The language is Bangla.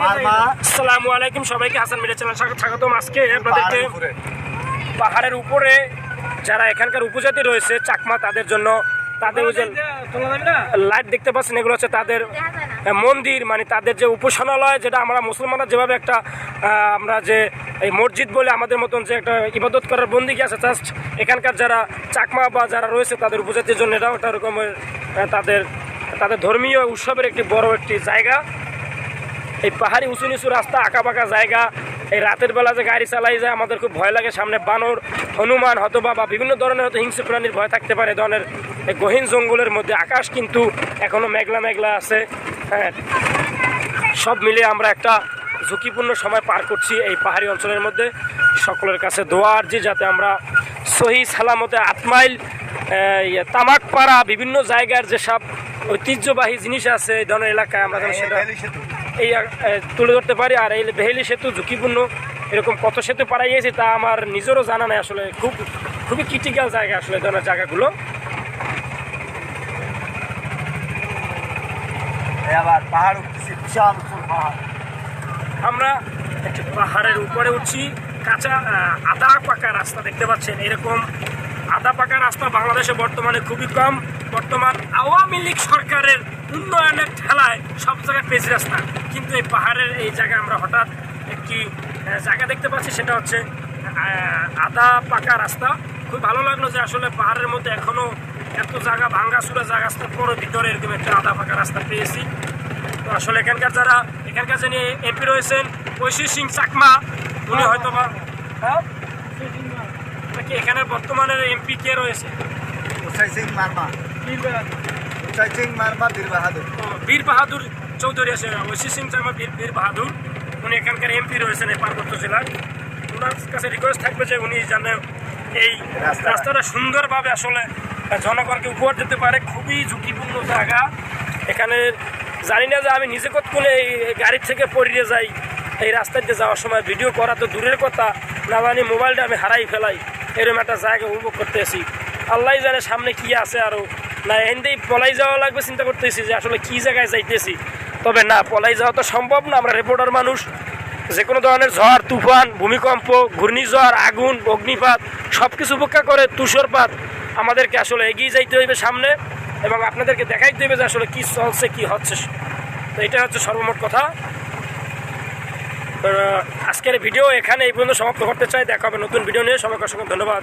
আসসালামু আলাইকুম সবাইকে হাসান মিডিয়া চ্যানেল স্বাগতম আজকে। আপনাদেরকে পাহাড়ের উপরে। যারা এখানকার উপজাতি রয়েছে চাকমা তাদের জন্য তাদের ওই যে লাইট দেখতে পাচ্ছেন এগুলো হচ্ছে তাদের মন্দির মানে তাদের যে উপাসনালয় যেটা আমরা মুসলমানরা যেভাবে একটা আহ, আমরা যে এই মসজিদ বলে আমাদের মতন যে একটা ইবাদত করার বন্দিকে আছে জাস্ট এখানকার যারা চাকমা বা যারা রয়েছে তাদের উপজাতির জন্য এটাও একটা রকমের তাদের তাদের ধর্মীয় উৎসবের একটি বড় একটি জায়গা। এই পাহাড়ি উঁচু নিচু রাস্তা আঁকা বাঁকা জায়গা, এই রাতের বেলা যে গাড়ি চালাই যায়, আমাদের খুব ভয় লাগে। সামনে বানর, হনুমান, হতবা বা বিভিন্ন ধরনের হয়তো হিংস্র প্রাণীর ভয় থাকতে পারে। ধরনের এই গহীন জঙ্গলের মধ্যে আকাশ কিন্তু এখনও মেঘলা মেঘলা আছে। হ্যাঁ সব মিলে আমরা একটা ঝুঁকিপূর্ণ সময় পার করছি এই পাহাড়ি অঞ্চলের মধ্যে। সকলের কাছে দোয়া আর্জি যাতে আমরা সহি সালামতে আট মাইল তামাক পাড়া বিভিন্ন জায়গার যেসব ঐতিহ্যবাহী জিনিস আছে এই ধরনের এলাকায় আমরা যেন সেটা এই তুলে ধরতে পারি। আর এই বেহেলি সেতু ঝুঁকিপূর্ণ। এরকম কত সেতু পাড়াইয়েছি তা আমার নিজেরও জানা নেই আসলে। খুব খুবই ক্রিটিক্যাল জায়গা আসলে এই ধরনের জায়গাগুলো। আবার পাহাড় উঠতেছি বিশাল পাহাড়। আমরা একটি পাহাড়ের উপরে উঠছি। কাঁচা আধা পাকা রাস্তা দেখতে পাচ্ছেন। এরকম আধা পাকা রাস্তা বাংলাদেশে বর্তমানে খুবই কম। বর্তমান আওয়ামী লীগ সরকারের উন্নয়নের ঠেলায় সব জায়গায় পেজ রাস্তা। কিন্তু এই পাহাড়ের এই জায়গায় আমরা হঠাৎ একটি জায়গা দেখতে পাচ্ছি, সেটা হচ্ছে আধা পাকা রাস্তা। খুব ভালো লাগল যে আসলে পাহাড়ের মধ্যে এখনও এত জায়গা ভাঙ্গা সুরা জায়গা রাস্তার পরও ভিতরে এরকম একটা আধা পাকা রাস্তা পেয়েছি। তো আসলে এখানকার যারা, এখানকার যিনি এমপি রয়েছেন, ঐশী সিং চাকমা, উনি হয়তো বা হ্যাঁ? নাকি এখানের বর্তমানের এমপি কে রয়েছে? উচাই সিং মারমা উচাই সিং মারমা বীর বাহাদুর বীর বাহাদুর চৌধুরী আছে ঐশী সিং চাকমা বীর বীর বাহাদুর উনি এখানকার এমপি রয়েছেন এই পার্বত্য জেলার। ওনার কাছে রিকোয়েস্ট থাকবে যে উনি যেন এই রাস্তাটা- রাস্তাটা সুন্দরভাবে আসলে জনগণকে উপহার দিতে পারে। খুবই ঝুঁকিপূর্ণ জায়গা। এখানে জানি না যে আমি নিজে কতক্ষণে এই গাড়ির থেকে পড়িয়ে যাই এই রাস্তাতে যাওয়ার সময়। ভিডিও করা তো দূরের কথা না জানি মোবাইলটা আমি হারাই ফেলাই। এরকম একটা জায়গা উপভোগ করতেছি। আল্লাহ জানে সামনে কি আছে আরও না, এনতেই পলাই যাওয়া লাগবে চিন্তা করতেছি যে আসলে কি জায়গায় যাইতেছি। তবে না, পলাই যাওয়া তো সম্ভব না, আমরা রিপোর্টার মানুষ। যে কোনো ধরনের ঝড়, তুফান, ভূমিকম্প, ঘূর্ণিঝড়, আগুন, অগ্নিপাত সব কিছু উপেক্ষা করে তুষারপাত আমাদেরকে আসলে এগিয়ে যাইতে হইবে সামনে এবং আপনাদেরকে দেখাইতে হবে যে আসলে কি চলছে, কি হচ্ছে। তো এটা হচ্ছে সর্বমোট কথা। আজকের ভিডিও এখানে এই পর্যন্ত সমাপ্ত করতে চাই। দেখা হবে নতুন ভিডিও নিয়ে। সবাইকে অসংখ্য ধন্যবাদ।